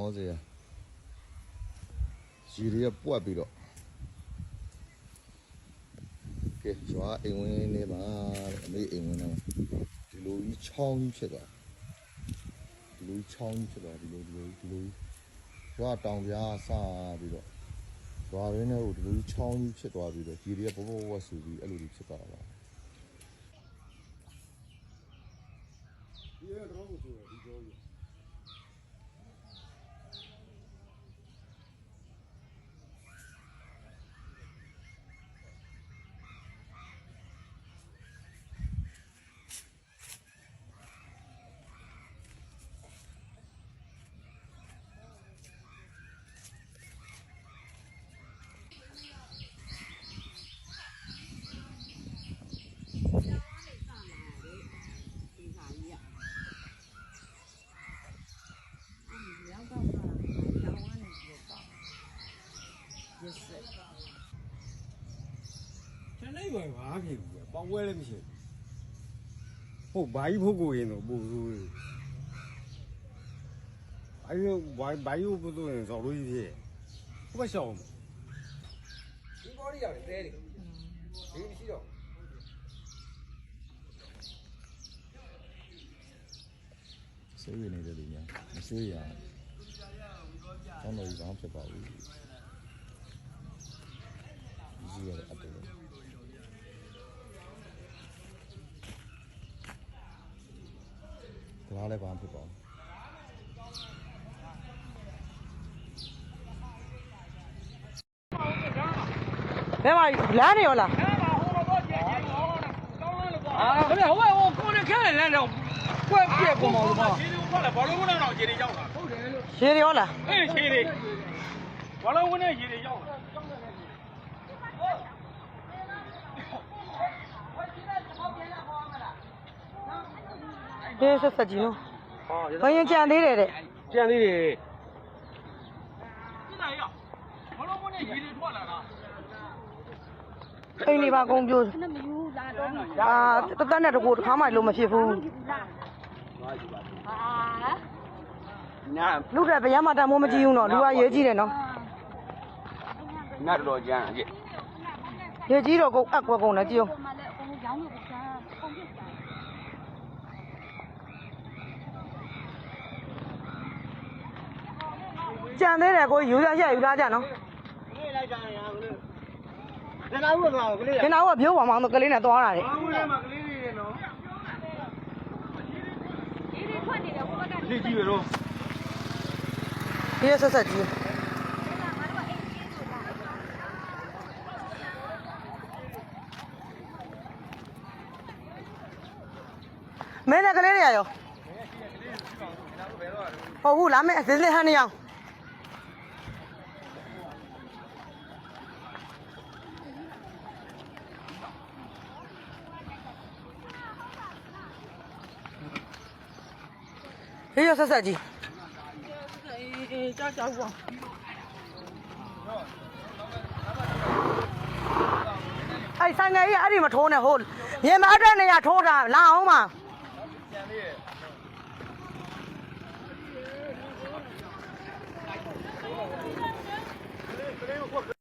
ဟောစေရရီတွေကပွက်ပြီးတော့ကဲကျွာအိမ်ဝင်နေပါတဲ့အမေအိမ်ဝင်နေဒီလိုကြီးချောင်းကြီးဖြစ်သွားဒီလိုကြီးချောင်းကြီးဖြစ်သွားဒီလိုဒီလိုဒီလိုကျွာတောင်ပြားစပြီးတော့ကျွာရင်းနဲ့ဟိုဒီလိုကြီးချောင်းကြီးဖြစ်သွားပြီးတော့ရီတွေကဘောဘောဝတ်ဆူပြီးအဲ့လိုကြီးဖြစ်သွားတာပါဒီကတော့ကိုဆိုဒီကြောကြီး ကျွန် တော်ပဲဘာဖြစ်ဘူးပဲပေါက်ဝဲလည်းမရှိဘူးဟုတ်ဘာကြီးဖို့ကိုရင်တော့ပူဆိုးတယ်အဲ့ဒီဘာဘာကြီးဖို့ဆိုရင်စော်လို့ကြီးဖြစ်ဘယ်ရှောင်းဒီဘော်ဒီရတယ်တဲတယ်ဒီမရှိတော့ဆေးရည်နေတဲ့လူများမဆေးရအောင်တော့ဒီကောင်ဖြစ်ပါဘူးကြီးရတဲ့အတူ ဒါလည်းဘာမှဖြစ်ပါဘူးဘယ်မှာလမ်းနေရောလားအာခင်ဗျဟိုဟိုကိုနေခဲတယ်လမ်းတော့ကွက်ပြက်ကုန်ပါလို့ပါခြေတွေထွက်လာဘာလို့ဝင်တော့ခြေတွေရောက်တာဟုတ်တယ်လို့ ရေရောလား အေးဆက်ဆက်ကြည့်နော်อ๋อဘယင်ကြံသေးတယ်တဲ့ကြံသေးတယ်ဒီနိုင်ရမလုံးမနဲ့ရေတွေထွက်လာတာအိမ်နေပါကုန်ပြိုးခဏမယူလာတော့ဘူးအာတသက်နဲ့တကူတစ်ခါမှလုံးမဖြစ်ဘူးဟာနာလူတဲ့ဗျာမတန်မိုးမကြည့်ဘူးနော်လူကရဲကြီးတယ်နော်နာတော်တော်ကြမ်းကြည့်ရဲကြီးတော့ကုန်အက်ကွက်ကုန်တယ်ကြည့်အောင် ကြံသေးတယ်ကိုယူရရယူထားကြနော်ကနာဦးကတော့ကလေးဒီနောက်ကပြိုးပါမောင်းတော့ကလေးနဲ့သွားတာတဲ့ဘာဦးလဲမှာကလေးတွေနော်လေးကြည့်ရတော့ဒီဆက်ဆက်ကြီးမင်းနဲ့ကလေးတွေရောဟုတ်ဘူးလားမင်းအစင်းလေးဟန်နေအောင် ဟေးရဆက်ဆက်ကြီးအဲ့ဆိုင်ငယ်ကြီးအဲ့ဒီမထိုးနဲ့ဟိုမြေမအတွက်နေရထိုးတာလာအောင်ပါ